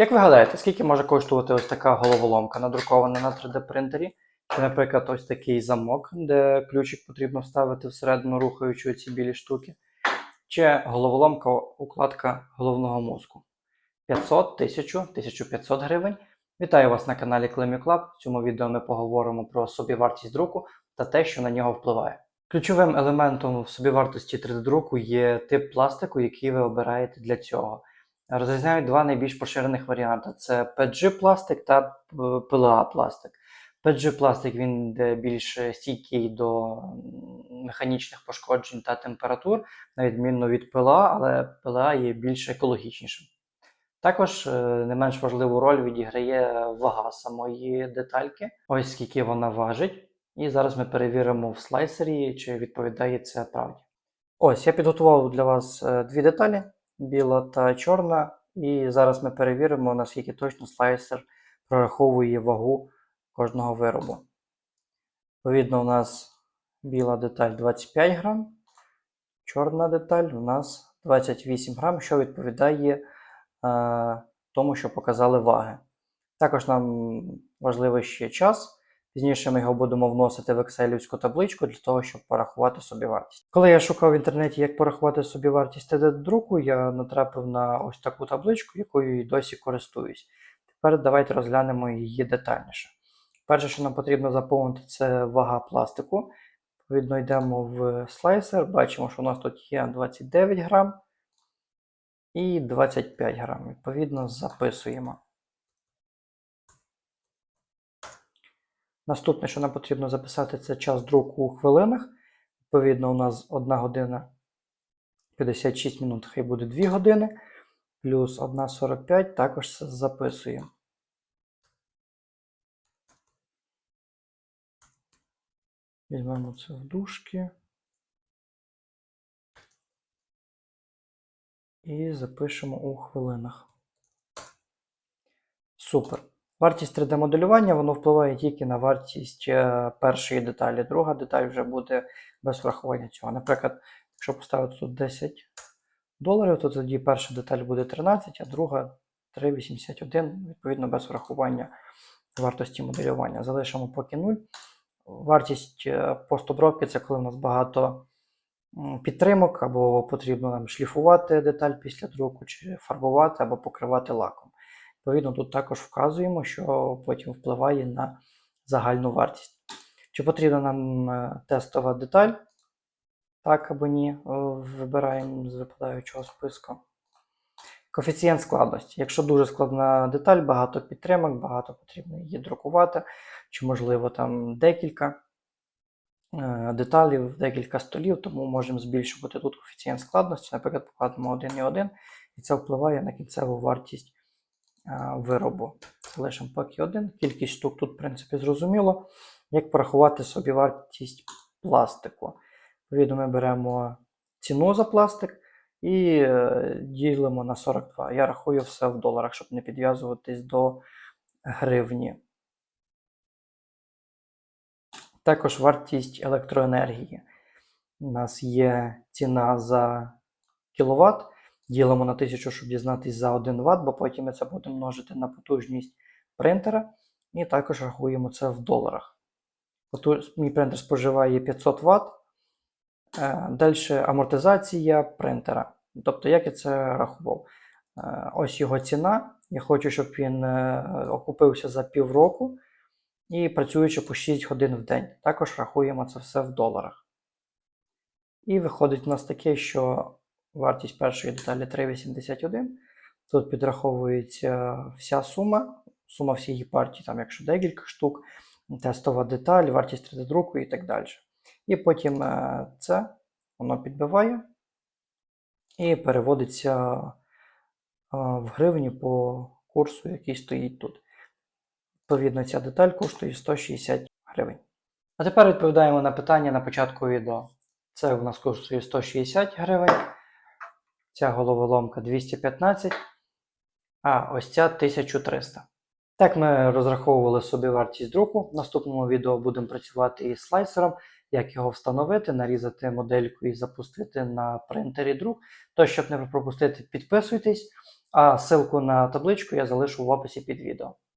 Як ви гадаєте, скільки може коштувати ось така головоломка, надрукована на 3D принтері? Чи, наприклад, ось такий замок, де ключик потрібно вставити всередину, рухаючи ці білі штуки? Чи головоломка укладка головного мозку? 500, 1000, 1500 гривень. Вітаю вас на каналі Club. В цьому відео ми поговоримо про собівартість друку та те, що на нього впливає. Ключовим елементом в собівартості 3D-друку є тип пластику, який ви обираєте для цього. Розрізняють два найбільш поширених варіанти: це PG пластик та е, PLA пластик. PG пластик він більш стійкий до механічних пошкоджень та температур, на відміну від PLA, але PLA є більш екологічнішим. Також е, не менш важливу роль відіграє вага самої детальки, ось скільки вона важить. І зараз ми перевіримо в слайсері, чи відповідає це правді. Ось я підготував для вас е, дві деталі: біла та чорна. І зараз ми перевіримо, наскільки точно слайсер прораховує вагу кожного виробу. Відповідно, у нас біла деталь 25 грам, чорна деталь у нас 28 грам, що відповідає е, тому, що показали ваги. Також нам важливий ще час. Пізніше ми його будемо вносити в Excel табличку для того, щоб порахувати собівартість. Коли я шукав в інтернеті, як порахувати собівартість 3D-друку, я натрапив на ось таку табличку, якою і досі користуюсь. Тепер давайте розглянемо її детальніше. Перше, що нам потрібно заповнити, це вага пластику. Відповідно, йдемо в слайсер, бачимо, що у нас тут є 29 грам і 25 грам. Відповідно, записуємо. Наступне, що нам потрібно записати, це час друку у хвилинах. Відповідно, у нас 1 година 56 минут, хай буде 2 години, плюс 1,45 також записуємо. Візьмемо це в дужки. І запишемо у хвилинах. Супер. Вартість 3D-моделювання воно впливає тільки на вартість е, першої деталі. Друга деталь вже буде без врахування цього. Наприклад, якщо поставити тут 10 доларів, то тоді перша деталь буде 13, а друга 3,81, відповідно, без врахування вартості моделювання. Залишимо поки 0. Вартість е, постобробки це коли у нас багато підтримок, або потрібно нам шліфувати деталь після друку, чи фарбувати, або покривати лаком. Відповідно, тут також вказуємо, що потім впливає на загальну вартість. Чи потрібна нам е, тестова деталь? Так або ні. Е, Вибираємо з випадаючого списку. Коефіцієнт складності. Якщо дуже складна деталь, багато підтримок, багато потрібно її друкувати, чи, можливо, там декілька е, деталів, декілька столів, тому можемо збільшувати тут коефіцієнт складності. Наприклад, покладемо 1,1, і це впливає на кінцеву вартість виробу. Залишимо поки один. Кількість штук тут, в принципі, зрозуміло. Як порахувати собі вартість пластику? Відповідно, ми беремо ціну за пластик і е, ділимо на 42. Я рахую все в доларах, щоб не підв'язуватись до гривні. Також вартість електроенергії. У нас є ціна за кіловат. Ділимо на 1000, щоб дізнатись за 1 Вт, бо потім ми це будемо множити на потужність принтера. І також рахуємо це в доларах. Мій принтер споживає 500 Вт. Далі амортизація принтера. Тобто, як я це рахував? Е, Ось його ціна. Я хочу, щоб він е, окупився за півроку і працюючи по 6 годин в день. Також рахуємо це все в доларах. І виходить у нас таке, що вартість першої деталі 3,81. Тут підраховується вся сума, сума всієї партії, там, якщо декілька штук, тестова деталь, вартість 3D-друку і так далі. І потім е, це воно підбиває і переводиться е, в гривні по курсу, який стоїть тут. Відповідно, ця деталь коштує 160 гривень. А тепер відповідаємо на питання на початку відео. Це у нас коштує 160 гривень, ця головоломка 215, а ось ця 1300. Так ми розраховували собі вартість друку. В наступному відео будемо працювати із слайсером, як його встановити, нарізати модельку і запустити на принтері друк. То, щоб не пропустити, підписуйтесь, А ссылку на табличку я залишу в описі під відео.